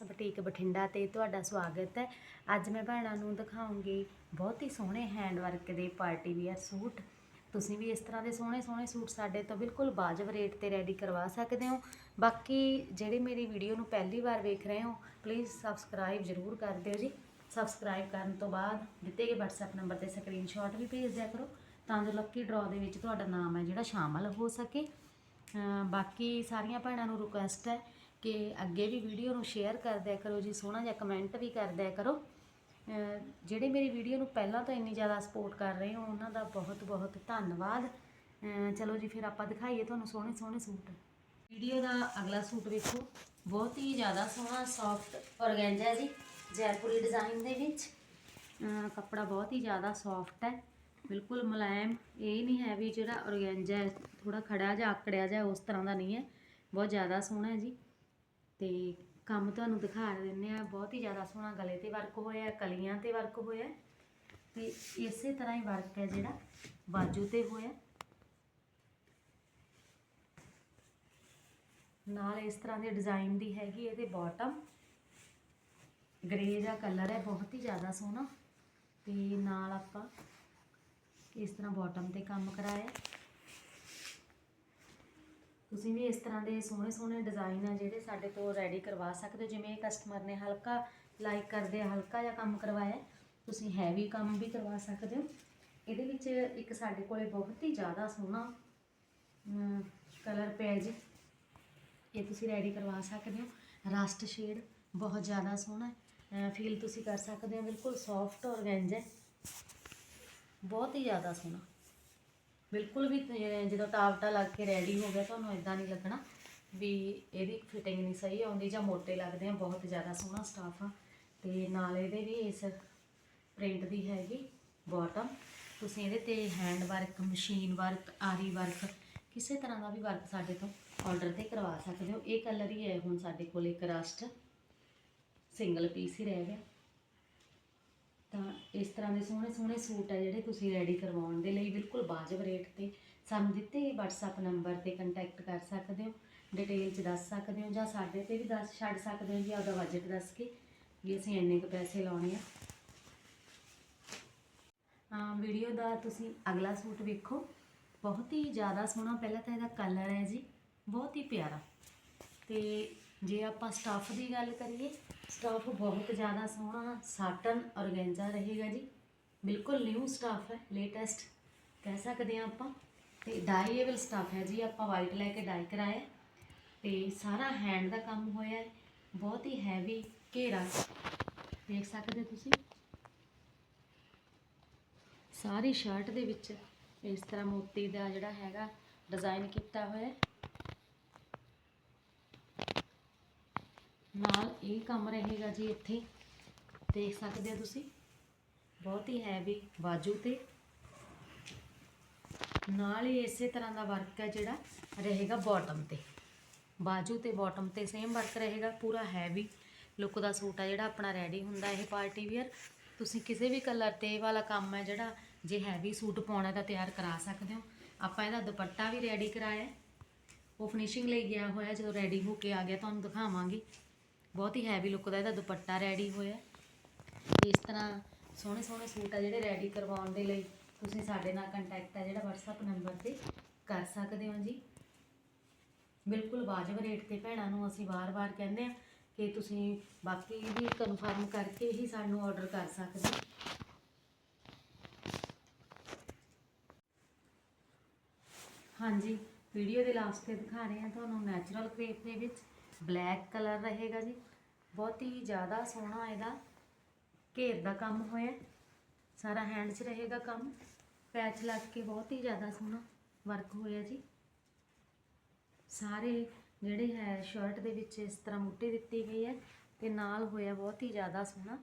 Boutique Bathinda ਤੇ ਤੁਹਾਡਾ ਸਵਾਗਤ ਹੈ। ਅੱਜ ਮੈਂ ਭੈਣਾਂ ਨੂੰ ਦਿਖਾਉਂਗੀ ਬਹੁਤ ਹੀ ਸੋਹਣੇ ਹੈਂਡ ਵਰਕ ਦੇ ਪਾਰਟੀ ਵੀਅਰ ਸੂਟ। ਤੁਸੀਂ ਵੀ ਇਸ ਤਰ੍ਹਾਂ ਦੇ ਸੋਹਣੇ ਸੋਹਣੇ ਸੂਟ ਸਾਡੇ ਤੋਂ ਬਿਲਕੁਲ ਵਾਜਬ ਰੇਟ ਤੇ ਰੈਡੀ ਕਰਵਾ ਸਕਦੇ ਹੋ। ਬਾਕੀ ਜਿਹੜੇ ਮੇਰੀ ਵੀਡੀਓ ਨੂੰ ਪਹਿਲੀ ਵਾਰ ਵੇਖ ਰਹੇ ਹੋ ਪਲੀਜ਼ ਸਬਸਕ੍ਰਾਈਬ ਜ਼ਰੂਰ ਕਰ ਦਿਓ ਜੀ। ਸਬਸਕ੍ਰਾਈਬ ਕਰਨ ਤੋਂ ਬਾਅਦ ਦਿੱਤੇ ਗਏ WhatsApp ਨੰਬਰ ਤੇ ਸਕਰੀਨਸ਼ਾਟ ਵੀ ਭੇਜ ਦਿਆ ਕਰੋ, ਤਾਂ ਜੋ ਲੱਕੀ ਡਰਾਅ ਦੇ ਵਿੱਚ ਤੁਹਾਡਾ ਨਾਮ ਹੈ ਜਿਹੜਾ ਸ਼ਾਮਲ ਹੋ ਸਕੇ। ਬਾਕੀ ਸਾਰੀਆਂ ਭੈਣਾਂ ਨੂੰ ਰਿਕੁਐਸਟ ਹੈ ਕਿ ਅੱਗੇ ਵੀ ਵੀਡੀਓ ਨੂੰ ਸ਼ੇਅਰ ਕਰਦਿਆ ਕਰੋ ਜੀ, ਸੋਹਣਾ ਜਿਹਾ ਕਮੈਂਟ ਵੀ ਕਰਦਿਆ ਕਰੋ। ਜਿਹੜੇ ਮੇਰੀ ਵੀਡੀਓ ਨੂੰ ਪਹਿਲਾਂ ਤੋਂ ਇੰਨੀ ਜ਼ਿਆਦਾ ਸਪੋਰਟ ਕਰ ਰਹੇ ਹੋ, ਉਹਨਾਂ ਦਾ ਬਹੁਤ ਬਹੁਤ ਧੰਨਵਾਦ। ਚਲੋ ਜੀ, ਫਿਰ ਆਪਾਂ ਦਿਖਾਈਏ ਤੁਹਾਨੂੰ ਸੋਹਣੇ ਸੋਹਣੇ ਸੂਟ। ਵੀਡੀਓ ਦਾ ਅਗਲਾ ਸੂਟ ਵੇਖੋ। ਬਹੁਤ ਹੀ ਜ਼ਿਆਦਾ ਸੋਹਣਾ ਸੌਫਟ ਔਰਗੈਂਜਾ ਜੀ, ਜੈਪੁਰੀ ਡਿਜ਼ਾਈਨ ਦੇ ਵਿੱਚ। ਕੱਪੜਾ ਬਹੁਤ ਹੀ ਜ਼ਿਆਦਾ ਸੌਫਟ ਹੈ। ਬਿਲਕੁਲ ਮੁਲਾਇਮ। ਇਹ ਨਹੀਂ ਹੈ ਵੀ ਜਿਹੜਾ ਔਰਗੈਂਜਾ ਹੈ ਥੋੜਾ ਖੜਾ ਜਾਂ ਆਕੜਿਆ ਜਾਂ ਉਸ ਤਰ੍ਹਾਂ ਦਾ ਨਹੀਂ ਹੈ। ਬਹੁਤ ਜ਼ਿਆਦਾ ਸੋਹਣਾ ਹੈ ਜੀ। ਤੇ ਕੰਮ ਤੁਹਾਨੂੰ ਦਿਖਾ ਦਿੰਨੇ ਆ, ਬਹੁਤ ਹੀ ਜ਼ਿਆਦਾ ਸੋਹਣਾ ਗਲੇ ਤੇ ਵਰਕ ਹੋਇਆ, ਕਲੀਆਂ ਤੇ ਵਰਕ ਹੋਇਆ। ਹੈ ਤੇ ਇਸੇ ਤਰ੍ਹਾਂ ਹੀ ਵਰਕ ਹੈ ਜਿਹੜਾ ਬਾਜੂ ਤੇ ਹੋਇਆ। ਨਾਲ ਇਸ ਤਰ੍ਹਾਂ ਦੇ ਡਿਜ਼ਾਈਨ ਦੀ ਹੈਗੀ ਇਹਦੇ ਬਾਟਮ ਗ੍ਰੇ ਦਾ ਕਲਰ ਹੈ, ਬਹੁਤ ਹੀ ਜ਼ਿਆਦਾ ਸੋਹਣਾ। ਤੇ ਨਾਲ ਆਪਾਂ ਇਸ ਤਰ੍ਹਾਂ ਬਾਟਮ ਤੇ ਕੰਮ ਕਰਾਇਆ। ਤੁਸੀਂ ਵੀ ਇਸ ਤਰ੍ਹਾਂ ਦੇ ਸੋਹਣੇ ਸੋਹਣੇ ਡਿਜ਼ਾਈਨ ਆ ਜਿਹੜੇ ਸਾਡੇ ਤੋਂ ਰੈਡੀ ਕਰਵਾ ਸਕਦੇ ਹੋ। ਜਿਵੇਂ ਕਸਟਮਰ ਨੇ ਹਲਕਾ ਲਾਈਕ ਕਰਦੇ ਆ, ਹਲਕਾ ਜਿਹਾ ਕੰਮ ਕਰਵਾਇਆ ਤੁਸੀਂ ਹੈਵੀ ਕੰਮ ਵੀ ਕਰਵਾ ਸਕਦੇ ਹੋ। ਇਹਦੇ ਵਿੱਚ ਇੱਕ ਸਾਡੇ ਕੋਲੇ ਬਹੁਤ ਹੀ ਜ਼ਿਆਦਾ ਸੋਹਣਾ ਕਲਰ ਪਿਆ ਜੀ। ਇਹ ਤੁਸੀਂ ਰੈਡੀ ਕਰਵਾ ਸਕਦੇ ਹੋ। ਰਸਟ ਸ਼ੇਡ ਬਹੁਤ ਜ਼ਿਆਦਾ ਸੋਹਣਾ ਫੀਲ ਤੁਸੀਂ ਕਰ ਸਕਦੇ ਹੋ। ਬਿਲਕੁਲ ਸੌਫਟ ਔਰਗੈਂਜਾ ਹੈ। ਬਹੁਤ ਹੀ ਜ਼ਿਆਦਾ ਸੋਹਣਾ। ਬਿਲਕੁਲ ਵੀ ਤੇ ਜਦੋਂ ਟਾਪਟਾ ਲੱਗ ਕੇ ਰੈਡੀ ਹੋ ਗਿਆ, ਤੁਹਾਨੂੰ ਇਦਾਂ ਨਹੀਂ ਲੱਗਣਾ ਵੀ ਇਹਦੀ ਫਿਟਿੰਗ ਨਹੀਂ ਸਹੀ ਆਉਂਦੀ ਜਾਂ ਮੋਟੇ ਲੱਗਦੇ ਆ, ਬਹੁਤ ਜ਼ਿਆਦਾ ਸੋਹਣਾ ਸਟਾਫ ਆ। ਤੇ ਨਾਲ ਇਹਦੇ ਵੀ ਇਸ ਪ੍ਰਿੰਟ ਦੀ ਹੈਗੀ ਬਾਟਮ ਤੁਸੀਂ ਇਹਦੇ ਤੇ ਹੈਂਡ ਵਰਕ ਮਸ਼ੀਨ ਵਰਕ ਆਰੀ ਵਰਕ ਕਿਸੇ ਤਰ੍ਹਾਂ ਦਾ ਵੀ ਵਰਕ ਸਾਡੇ ਤੋਂ ਆਰਡਰ ਤੇ ਕਰਵਾ ਸਕਦੇ ਹੋ। ਇਹ ਕਲਰ ਹੀ ਹੈ ਹੁਣ ਸਾਡੇ ਕੋਲ ਇੱਕ ਰਸਟ ਸਿੰਗਲ ਪੀਸ ਹੀ ਰਹਿ ਗਿਆ। ਤਾਂ ਇਸ ਤਰ੍ਹਾਂ ਦੇ ਸੋਹਣੇ ਸੋਹਣੇ ਸੂਟ ਆ ਜਿਹੜੇ ਤੁਸੀਂ ਰੈਡੀ ਕਰਵਾਉਣ ਦੇ ਲਈ ਬਿਲਕੁਲ ਵਾਜਬ ਰੇਟ ਤੇ। ਸਾਨੂੰ ਦਿੱਤੇ ਗਏ WhatsApp ਨੰਬਰ ਤੇ ਕੰਟੈਕਟ ਕਰ ਸਕਦੇ ਹੋ ਡਿਟੇਲ ਚ ਦੱਸ ਸਕਦੇ ਹੋ ਜਾਂ ਸਾਡੇ ਤੇ ਵੀ ਦੱਸ, ਛੱਡ ਸਕਦੇ ਹੋ ਜੀ ਆਪਦਾ ਬਜਟ ਦੱਸ ਕੇ ਵੀ ਅਸੀਂ ਇੰਨੇ ਕੁ ਪੈਸੇ ਲਾਉਣੇ ਆ। ਹਾਂ ਵੀਡੀਓ ਦਾ ਤੁਸੀਂ ਅਗਲਾ ਸੂਟ ਵੇਖੋ। ਬਹੁਤ ਹੀ ਜ਼ਿਆਦਾ ਸੋਹਣਾ, ਪਹਿਲਾਂ ਤਾਂ ਇਹਦਾ ਕਲਰ ਹੈ ਜੀ, ਬਹੁਤ ਹੀ ਪਿਆਰਾ। ਤੇ ਜੇ ਆਪਾਂ ਸਟੱਫ ਦੀ ਗੱਲ ਕਰੀਏ ਸਟੱਫ ਬਹੁਤ ਜ਼ਿਆਦਾ ਸੋਹਣਾ, ਸਾਟਨ ਔਰਗੈਂਜਾ ਰਹੇਗਾ ਜੀ। ਬਿਲਕੁਲ ਨਿਊ ਸਟੱਫ ਹੈ ਲੇਟੈਸਟ ਕਹਿ ਸਕਦੇ ਹਾਂ ਆਪਾਂ। ਤੇ ਡਾਈਏਬਲ ਸਟੱਫ ਹੈ ਜੀ, ਆਪਾਂ ਵਾਈਟ ਲੈ ਕੇ ਡਾਈ ਕਰਾਇਆ। ਹੈ। ਤੇ ਸਾਰਾ ਹੈਂਡ ਦਾ ਕੰਮ ਹੋਇਆ ਹੈ, ਬਹੁਤ ਹੀ ਹੈਵੀ ਘੇਰਾ। ਦੇਖ ਸਕਦੇ ਹੋ ਤੁਸੀਂ? ਸਾਰੀ ਸ਼ਰਟ ਦੇ ਵਿੱਚ ਇਸ ਤਰ੍ਹਾਂ ਮੋਤੀ ਦਾ ਜਿਹੜਾ ਹੈਗਾ ਡਿਜ਼ਾਈਨ ਕੀਤਾ ਹੋਇਆ ਹੈ। ਨਾਲ ਇਹ ਕੰਮ ਰਹੇਗਾ ਜੀ ਇੱਥੇ। ਦੇਖ ਸਕਦੇ ਹੋ ਤੁਸੀਂ। ਬਹੁਤ ਹੀ ਹੈਵੀ ਬਾਜੂ ਤੇ। ਨਾਲ ਹੀ ਇਸੇ ਤਰ੍ਹਾਂ ਦਾ ਵਰਕ ਹੈ ਜਿਹੜਾ ਰਹੇਗਾ ਬਾਟਮ ਤੇ। ਬਾਜੂ ਤੇ ਬਾਟਮ ਤੇ ਸੇਮ ਵਰਕ ਰਹੇਗਾ, ਪੂਰਾ ਹੈਵੀ ਲੁੱਕ ਦਾ ਸੂਟ ਆ ਜਿਹੜਾ ਆਪਣਾ ਰੈਡੀ ਹੁੰਦਾ ਇਹ ਪਾਰਟੀ ਵੀਅਰ ਤੁਸੀਂ ਕਿਸੇ ਵੀ ਕਲਰ ਤੇ ਇਹ ਵਾਲਾ ਕੰਮ ਹੈ ਜਿਹੜਾ ਜੇ ਹੈਵੀ ਸੂਟ ਪਾਉਣਾ ਤਾਂ ਤਿਆਰ ਕਰਾ ਸਕਦੇ ਹੋ। ਆਪਾਂ ਇਹਦਾ ਦੁਪੱਟਾ ਵੀ ਰੈਡੀ ਕਰਾਇਆ। ਉਹ ਫਿਨਿਸ਼ਿੰਗ ਲਈ ਗਿਆ ਹੋਇਆ, ਜਦੋਂ ਰੈਡੀ ਹੋ ਕੇ ਆ ਗਿਆ, ਤੁਹਾਨੂੰ ਦਿਖਾਵਾਂਗੀ। ਬਹੁਤ ਹੀ ਹੈਵੀ ਲੁੱਕ ਦਾ ਇਹਦਾ ਦੁਪੱਟਾ ਰੈਡੀ ਹੋਇਆ। ਇਸ ਤਰ੍ਹਾਂ ਸੋਹਣੇ ਸੋਹਣੇ ਸੂਟ ਆ ਜਿਹੜੇ ਰੈਡੀ ਕਰਵਾਉਣ ਦੇ ਲਈ ਤੁਸੀਂ ਸਾਡੇ ਨਾਲ ਕੰਟੈਕਟ ਆ ਜਿਹੜਾ WhatsApp ਨੰਬਰ ਤੇ ਕਰ ਸਕਦੇ ਹੋ ਜੀ। ਬਿਲਕੁਲ ਵਾਜਬ ਰੇਟ ਤੇ ਭੈਣਾਂ ਨੂੰ ਅਸੀਂ ਵਾਰ-ਵਾਰ ਕਹਿੰਦੇ ਆ ਕਿ ਤੁਸੀਂ ਬਾਕੀ ਵੀ ਕਨਫਰਮ ਕਰਕੇ ਹੀ ਸਾਨੂੰ ਆਰਡਰ ਕਰ ਸਕਦੇ ਹੋ। ਹਾਂਜੀ ਵੀਡੀਓ ਦੇ ਲਾਸਟ ਤੇ ਦਿਖਾ ਰਹੇ ਹਾਂ ਤੁਹਾਨੂੰ ਨੈਚੁਰਲ ਕ੍ਰੇਪ ਦੇ ਵਿੱਚ। ਬਲੈਕ ਕਲਰ ਰਹੇਗਾ ਜੀ। ਬਹੁਤ ਹੀ ਜ਼ਿਆਦਾ ਸੋਹਣਾ ਇਹਦਾ। ਘੇਰ ਦਾ ਕੰਮ ਹੋਇਆ। ਸਾਰਾ ਹੈਂਡ 'ਚ ਰਹੇਗਾ ਕੰਮ। ਪੈਚ ਲੱਗ ਕੇ ਬਹੁਤ ਹੀ ਜ਼ਿਆਦਾ ਸੋਹਣਾ ਵਰਕ ਹੋਇਆ ਜੀ। ਸਾਰੇ ਜਿਹੜੇ ਹੈ ਸ਼ਰਟ ਦੇ ਵਿੱਚ ਇਸ ਤਰ੍ਹਾਂ ਮੁੱਟੀ ਦਿੱਤੀ ਗਈ ਹੈ ਤੇ ਨਾਲ ਹੋਇਆ ਬਹੁਤ ਹੀ ਜ਼ਿਆਦਾ ਸੋਹਣਾ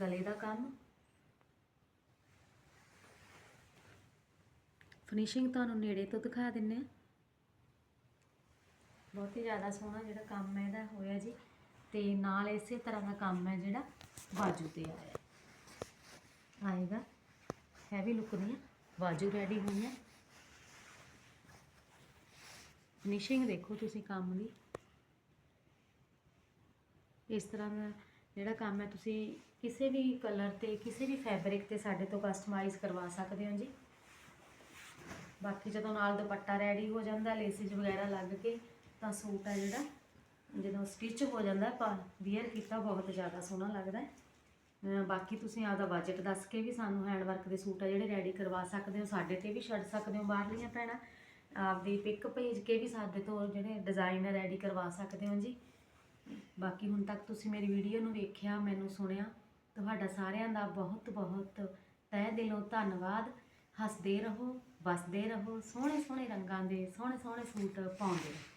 ਗਲੇ ਦਾ ਕੰਮ। ਫਿਨਿਸ਼ਿੰਗ ਤੁਹਾਨੂੰ ਨੇੜੇ ਤੋਂ ਦਿਖਾ ਦਿੰਨੇ ਆ। ਬਹੁਤ ਹੀ ਜ਼ਿਆਦਾ ਸੋਹਣਾ ਜਿਹੜਾ ਕੰਮ ਹੈ ਇਹਦਾ ਹੋਇਆ ਜੀ। ਤੇ ਨਾਲ ਇਸੇ ਤਰ੍ਹਾਂ ਦਾ ਕੰਮ ਹੈ ਜਿਹੜਾ ਬਾਜੂ ਤੇ ਆਇਆ। ਆਏਗਾ। ਹੈਵੀ ਲੁੱਕ ਦੀਆਂ ਬਾਜੂ ਰੈਡੀ ਹੋਈਆਂ ਫਿਨਿਸ਼ਿੰਗ ਦੇਖੋ ਤੁਸੀਂ ਕੰਮ ਦੀ। ਇਸ ਤਰ੍ਹਾਂ ਦਾ ਜਿਹੜਾ ਕੰਮ ਹੈ, ਤੁਸੀਂ ਕਿਸੇ ਵੀ ਕਲਰ ਤੇ, ਕਿਸੇ ਵੀ ਫੈਬਰਿਕ ਤੇ ਸਾਡੇ ਤੋਂ ਕਸਟਮਾਈਜ਼ ਕਰਵਾ ਸਕਦੇ ਹੋ ਜੀ। ਬਾਕੀ ਜਦੋਂ ਨਾਲ ਦੁਪੱਟਾ ਰੈਡੀ ਹੋ ਜਾਂਦਾ ਲੇਸਿਸ ਵਗੈਰਾ ਲੱਗ ਕੇ ਤਾਂ ਸੂਟ ਹੈ ਜਿਹੜਾ, ਜਦੋਂ ਸਟਿਚ ਹੋ ਜਾਂਦਾ ਪਰ ਵੀਅਰ ਕੀਤਾ ਬਹੁਤ ਜ਼ਿਆਦਾ ਸੋਹਣਾ ਲੱਗਦਾ ਹੈ। ਬਾਕੀ ਤੁਸੀਂ ਆਪਦਾ ਬਜਟ ਦੱਸ ਕੇ ਵੀ ਸਾਨੂੰ ਹੈਂਡ ਵਰਕ ਦੇ ਸੂਟ ਆ ਜਿਹੜੇ ਰੈਡੀ ਕਰਵਾ ਸਕਦੇ ਹੋ, ਸਾਡੇ ਤੇ ਵੀ ਛੱਡ ਸਕਦੇ ਹੋ ਬਾਹਰਲੀਆਂ ਭੈਣਾਂ। ਆਪਦੀ ਪਿਕ ਭੇਜ ਕੇ ਵੀ ਸਾਡੇ ਤੋਂ ਜਿਹੜੇ ਡਿਜ਼ਾਈਨ ਰੈਡੀ ਕਰਵਾ ਸਕਦੇ ਹੋ ਜੀ। ਬਾਕੀ ਹੁਣ ਤੱਕ ਤੁਸੀਂ ਮੇਰੀ ਵੀਡੀਓ ਨੂੰ ਵੇਖਿਆ, ਮੈਨੂੰ ਸੁਣਿਆ, ਤੁਹਾਡਾ ਸਾਰਿਆਂ ਦਾ ਬਹੁਤ ਬਹੁਤ ਤਹਿ ਦਿਲੋਂ ਧੰਨਵਾਦ। ਹੱਸਦੇ ਰਹੋ, ਵਸਦੇ ਰਹੋ ਸੋਹਣੇ ਸੋਹਣੇ ਰੰਗਾਂ ਦੇ ਸੋਹਣੇ ਸੋਹਣੇ ਸੂਟ ਪਾਉਂਦੇ ਰਹੋ।